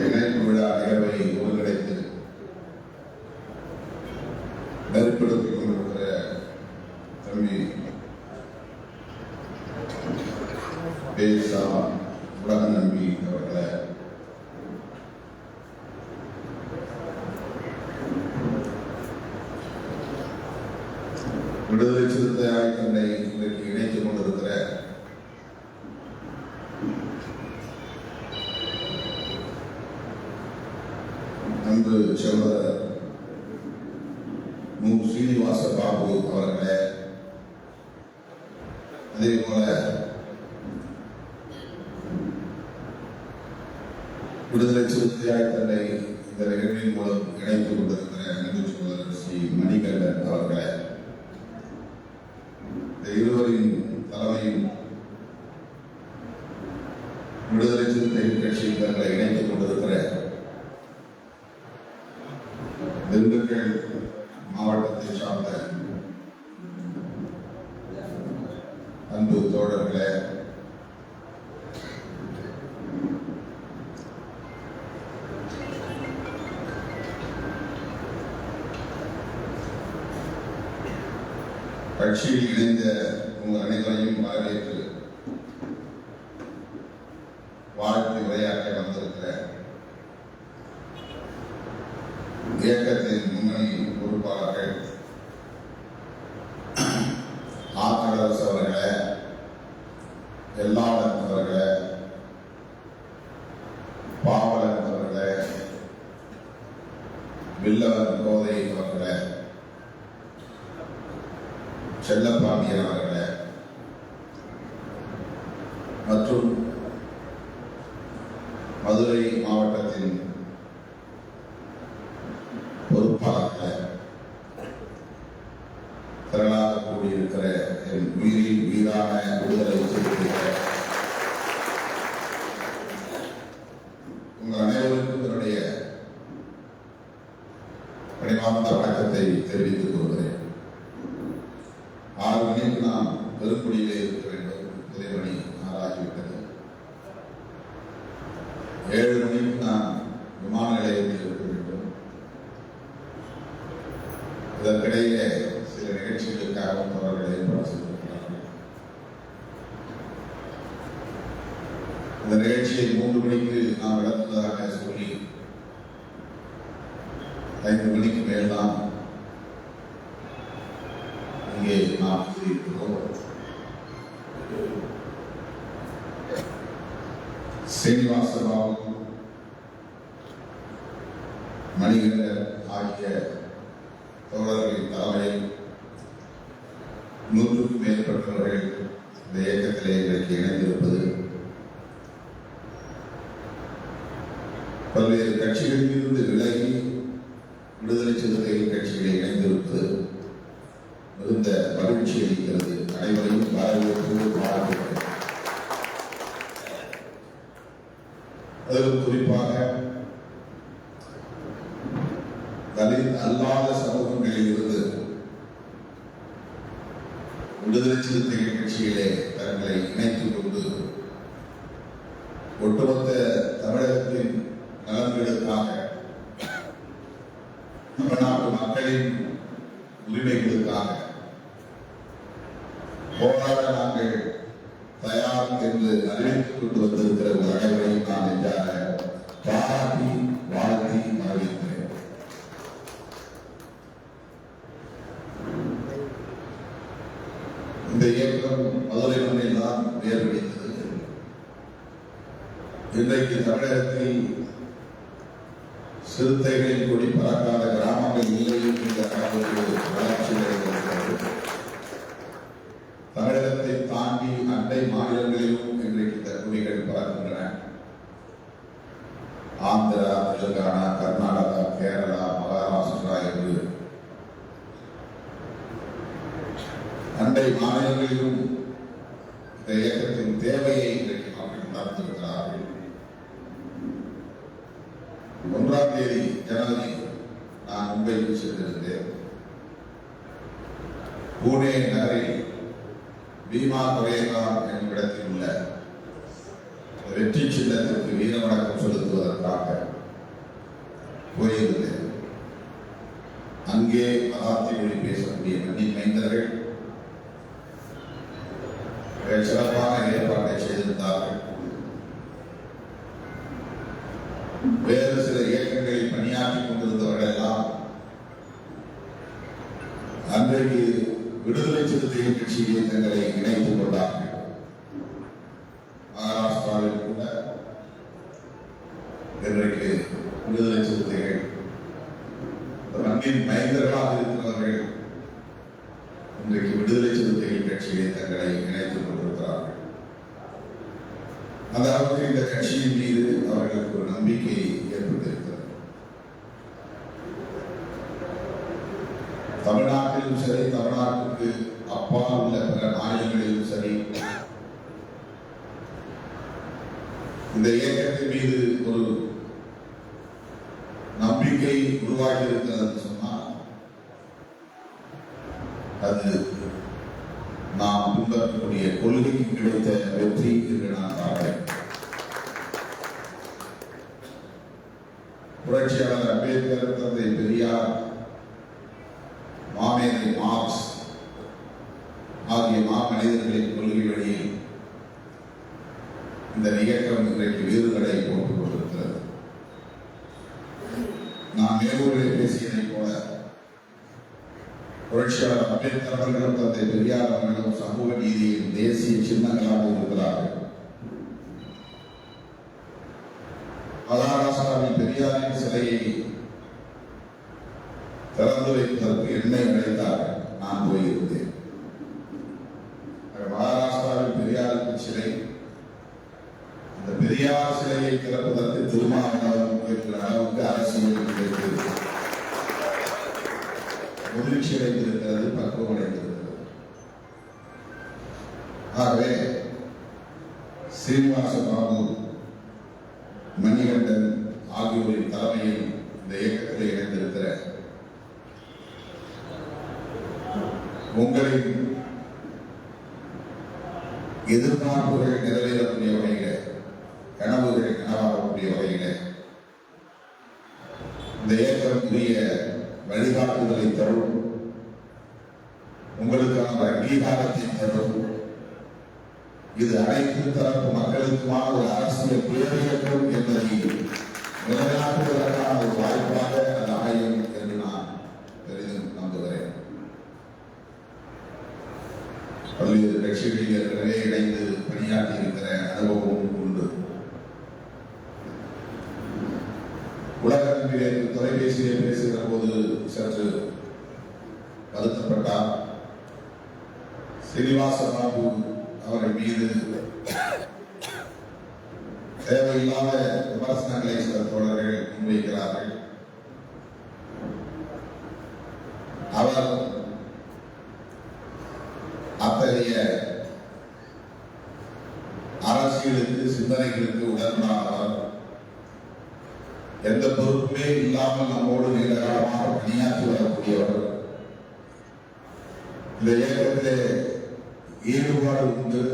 இணைப்பு விழா நிகழ்வை ஒருங்கிணைத்து நெருப்படுத்திக் கொண்டிருக்கிற தம்பி பேசா உலக நம்பி அவர்களை விடுதலை சிறுத்தையாய் தன்னை இன்றைக்கு இணைத்துக் கொண்டிருக்கிறார் அன்பு சகோதரர் மு ஸ்ரீனிவாச பாபு அவர்களே அதே போல விடுதலை சிறுத்தையாய் தன்னை இந்த நிகழ்வின் மூலம் இணைத்துக் கொண்டிருக்கிற அன்பு சகோதரர் ஸ்ரீ மணிகண்டன் அவர்களே. இந்த இருவரின் தலைமையில் விடுதலை சிறுத்தை கட்சி தங்களை இணைத்துக் கொண்டிருக்கிற திண்டுக்கல் மாவட்டத்தை சார்ந்த அன்பு தோழர்களே கட்சியில் இணைந்த உங்கள் அனைவரையும் வரவேற்று வாழ்த்து உரையாற்ற வந்திருக்கிற இயக்கத்தின் முன்னணி பொறுப்பாளர்கள் ஆத்தரசு அவர்களை எல்லாளன் அவர்களே பாவலன் அவர்களே வில்லவன் கோதை அவர்களை செல்லப்பாண்டியன் அவர்களே மற்றும் மதுரை மாவட்டத்தின் இதற்கிடையே சில நிகழ்ச்சிகளுக்காகவும் அவர்கள் ஏற்பாடு செய்திருக்கிறார்கள் இந்த நிகழ்ச்சியை மூன்று மணிக்கு நாம் நடத்துவதாக சொல்லி ஐந்து மணிக்கு மேல்தான் இங்கே நாம் இருக்கிறோம் சீனிவாச பாபு மணிகண்டர் ஆகிய தோழர்களின் தலைமையில் நூற்றுக்கும் மேற்பட்டவர்கள் இந்த இயக்கத்திலே இன்றைக்கு இணைந்திருப்பது கட்சிகளிலிருந்து விலகி விடுதலை சிறுத்தைகள் கட்சிகளை இணைந்திருப்பது மிகுந்த மகிழ்ச்சி அளிக்கிறது. அனைவரையும் வரவேற்று வாழ்த்துகிறேன் அதிலும் குறிப்பாக தலித் அல்லாத சமூகங்களில் இருந்து விடுதலை சிறுத்தைகள் கட்சியிலே தங்களை இணைத்துக் கொண்டு ஒட்டுமொத்த நலன்களுக்காக தமிழ்நாட்டு மக்களின் உரிமைகளுக்காக போராட நாங்கள் தயார் என்று அறிவித்துக் கொண்டு வந்திருக்கிற ஒரு அனைவரையும் நான் நெஞ்சார பாராட்டி வாழ்த்தி வரவேற்கிறேன் இந்த இயக்கம் மதுரை மண்ணில் தான் வேர் பிடித்தது இன்றைக்கு தமிழகத்தில் சிறுத்தைகளின் கொடி பறக்காத கிராமங்கள் இல்லையும் இந்த கடவுளுக்கு வளர்ச்சி அடைந்திருக்கிறது. தமிழகத்தை தாண்டி அண்டை மாநிலங்களிலும் இன்றைக்கு இந்த கொடிகள் பறக்கின்றன. ஆந்திரா தெலுங்கானா கர்நாடகா கேரளா மகாராஷ்டிரா என்று அண்டை மாநிலங்களிலும் இந்த இயக்கத்தின் தேவையை இன்றைக்கு மக்கள் உணர்ந்திருக்கிறார்கள் ஒன்றாம் தேதி ஜனவரி நான் மும்பைக்கு சென்றிருந்தேன். பூனே நகரில் பீமா கொரேகா என்னும் இடத்தில் உள்ள வெற்றி சின்னத்திற்கு வீர வணக்கம் செலுத்துவதற்காக போயிருந்தேன். அங்கே மராத்தி மொழி பேசக்கூடிய மண்ணின் மைந்தர்கள் சிறப்பாக சிறப்பான ஏற்பாட்டை செய்திருந்தார்கள் வேறு சில இயக்கங்களில் பணியாற்றிக் கொண்டிருந்தவர்கள் எல்லாம் அன்றைக்கு விடுதலை சிறுத்தைகள் கட்சியிலே தங்களை இணைத்துக் கொண்டார்கள் மகாராஷ்டிராவில் கூட இன்றைக்கு விடுதலை சிறுத்தைகள் இந்த மண்ணின் மைந்தர்களாக இருக்கிறவர்கள் இன்றைக்கு விடுதலை சிறுத்தைகள் கட்சியை தங்களை இணைத்துக் கொண்டிருக்கிறார்கள். அந்த அளவுக்கு இந்த கட்சியின் மீது அவர்களுக்கு ஒரு நம்பிக்கை ஏற்பட்டிருக்கிறது. தமிழ்நாட்டிலும் சரி தமிழ்நாட்டுக்கு அப்பால் உள்ள பிற மாநிலங்களிலும் சரி இந்த இயக்கத்தின் மீது ஒரு உருவாகி இருக்கிறது சொன்னால் அது நாம் பின்பற்றக்கூடிய கொள்கைக்கு கிடைத்த வெற்றி என்று நான் பார்க்கிறேன் புரட்சியாளர் அம்பேத்கர் தந்தை பெரியார் மாமேதை மார்க்ஸ் ஆகிய மாமனிதர்களின் கொள்கை வழியில் இந்த நிகழ்ச்சி இன்றைக்கு வீறுகளை போட்டுக் கொண்டிருக்கிறது நான் மேலூரில் பேசியதைப் போல புரட்சியாளர் அம்பேத்கர் அவர்களும் தந்தை பெரியார் அவர்களும் சமூக நீதியின் தேசிய சின்னங்களாக இருக்கிறார்கள் மகாராஷ்டிராவில் பெரியாரின் சிலையை திறந்து வைப்பதற்கு என்னை அழைத்தார்கள் நான் போயிருந்தேன். மகாராஷ்டிராவில் பெரியாருக்கு சிலை. அந்த பெரியார் சிலையை திறப்பதற்கு திருமாவளவன் என்கிற அளவுக்கு அரசியல் கிடைத்திருக்கிறது முதிர்ச்சி அடைந்திருக்கிறது பக்குவம் அடைந்திருக்கிறது. ஆகவே சீனிவாச பாபு மணிகண்டன் ஆகியோரின் தலைமையில் இந்த இயக்கத்தில் இணைந்திருக்கிற உங்களின் எதிர்பார்ப்புகள் நிறைவேறக்கூடிய வகையில கனவுகள் கனவாகக்கூடிய வகையில இந்த இயக்கம் உரிய வழிகாட்டுதலை தரும் உங்களுக்கான ஒரு அங்கீகாரத்தை தரும் இது அனைத்து தரப்பு மக்களுக்குமான ஒரு அரசியல் பேரியக்கம் என்பதை நிலைநாட்டுவதற்கான ஒரு வாய்ப்பாக அது அமையும் என்று நான் பெரிதும் நம்புகிறேன். பல்வேறு கட்சிகளில் ஏற்கனவே இணைந்து பணியாற்றி இருக்கிற அனுபவமும் உண்டு. உலகத்திலே தொலைபேசியிலே பேசுகிற போது சற்று வருத்தப்பட்டார். சீனிவாச பாபு அவர்கள் மீது தேவையில்லாத விமர்சனங்களை சில தோழர்கள் முன்வைக்கிறார்கள். அவர் அத்தகைய அரசியலுக்கு சிந்தனைகளுக்கு உடன்பானவர். எந்த பொறுப்புமே இல்லாமல் நம்மோடு நீண்ட காலமாக பணியாற்றி வரக்கூடியவர். இந்த இயக்கத்திலே ஈடுபாடு உண்டு.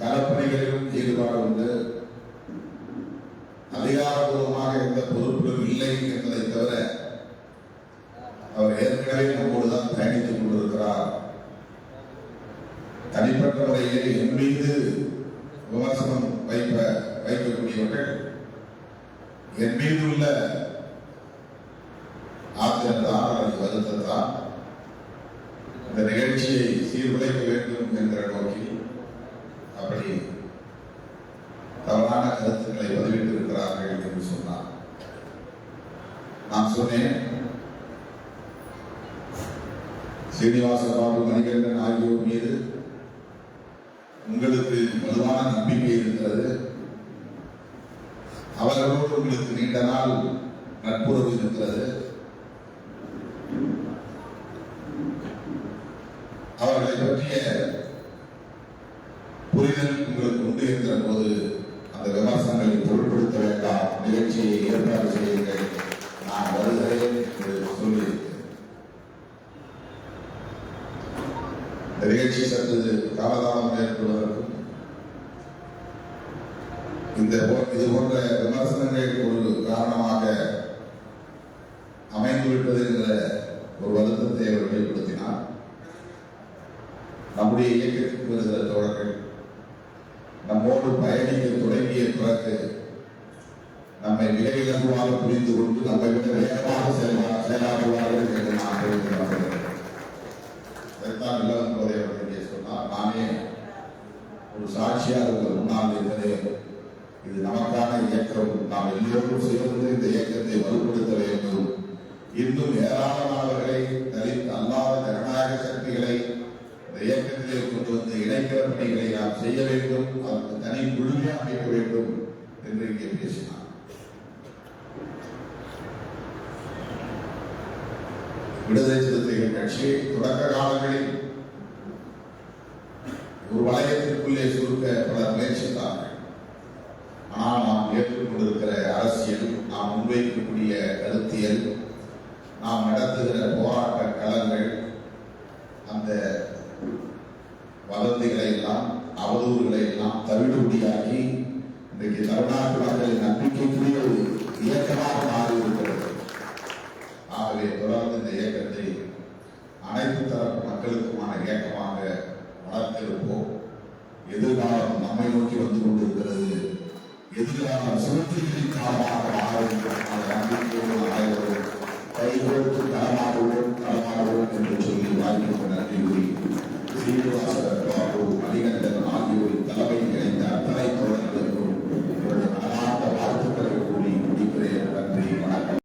கலப்பணிகளிலும் ஈடுபாடு உண்டு. அதிகாரபூர்வமாக எந்த பொறுப்பிலும் இல்லை என்பதை தவிர அவர் ஏற்கனவே நம்மோடு தான் பயணித்துக் கொண்டிருக்கிறார். தனிப்பட்ட முறையிலே என் மீது விமர்சனம் வைப்ப வைக்கக்கூடியவர்கள் என் மீது உள்ள ஆத்திரத்தான் அல்லது வருத்தத்தான் இந்த நிகழ்ச்சியை சீர்குலைக்க வேண்டும் என்கிற நோக்கில் அப்படி தவறான கருத்து பதிவிட்டிருக்கிறார்கள் என்று சொன்னார் நான் சொன்னேன். சீனிவாச பாபு மணிகண்டன் ஆகியோர் மீது உங்களுக்கு வலுவான நம்பிக்கை இருக்கிறது. அவர்களோடு உங்களுக்கு நீண்ட நாள் நட்புறவு இருக்கிறது. அவர்களை பற்றிய புரிதல் உங்களுக்கு உண்டு என்கிற போது அந்த விமர்சனங்களை பொருட்படுத்த வேண்டாம் நிகழ்ச்சியை ஏற்பாடு செய்யுங்கள் நான் வருகிறேன் என்று சொல்லியிருக்கிறேன் இந்த இது போன்ற விமர்சனங்களுக்கு ஒரு காரணமாக அமைந்துவிட்டது என்ற ஒரு வருத்தத்தை அவர் வெளிப்படுத்தினார். நம்முடைய இயக்கத்திற்கு வருகிற தோழர்கள் நம்மோடு பயணிக்க தொடங்கிய பிறகு நம்மை விலை இலகுவாக புரிந்து கொண்டு நம்மை விட வேகமாக செயலாற்றுவார்கள் என்று நான் புரிந்து சொன்னார். நானே ஒரு சாட்சியாக உங்கள் முன்னால் இருக்கிறேன் இது நமக்கான இயக்கம் நாம் எல்லோரும் சேர்ந்து இந்த இயக்கத்தை வலுப்படுத்த வேண்டும். இன்னும் ஏராளமானவர்களை தலித் அல்லாத ஜனநாயக சக்திகளை இந்த இயக்கத்திலே கொண்டு வந்து இணைக்கிற பணிகளை நாம் செய்ய வேண்டும். அதற்கு தனி முழுமையாக அமைக்க வேண்டும் என்று இங்கே பேசினார். விடுதலை சிறுத்தைகள் கட்சி தொடக்க காலங்களில் ஒரு வளையத்திற்குள்ளே சுருக்க பல முயற்சித்தார்கள் ஆனால் நாம் ஏற்றுக்கொண்டிருக்கிற அரசியல் நாம் முன்வைக்கக்கூடிய கருத்தியல் நாம் நடத்துகிற போராட்ட களங்கள் அந்த வதந்திகளை எல்லாம் அவதூறுகளை எல்லாம் தவிடுபடியாக்கி இன்றைக்கு தமிழ்நாட்டு மக்களின் நம்பிக்கைக்குரிய ஒரு இயக்கமாக மாறியிருக்கிறது. ஆகவே தொடர்ந்து இந்த இயக்கத்தை அனைத்து தரப்பு மக்களுக்குமான இயக்கமாக வளர்த்திருப்போம். எதிர்காலம் நம்மை நோக்கி வந்து எதிர்காலம் சுதந்திரத்தின் காரணமாக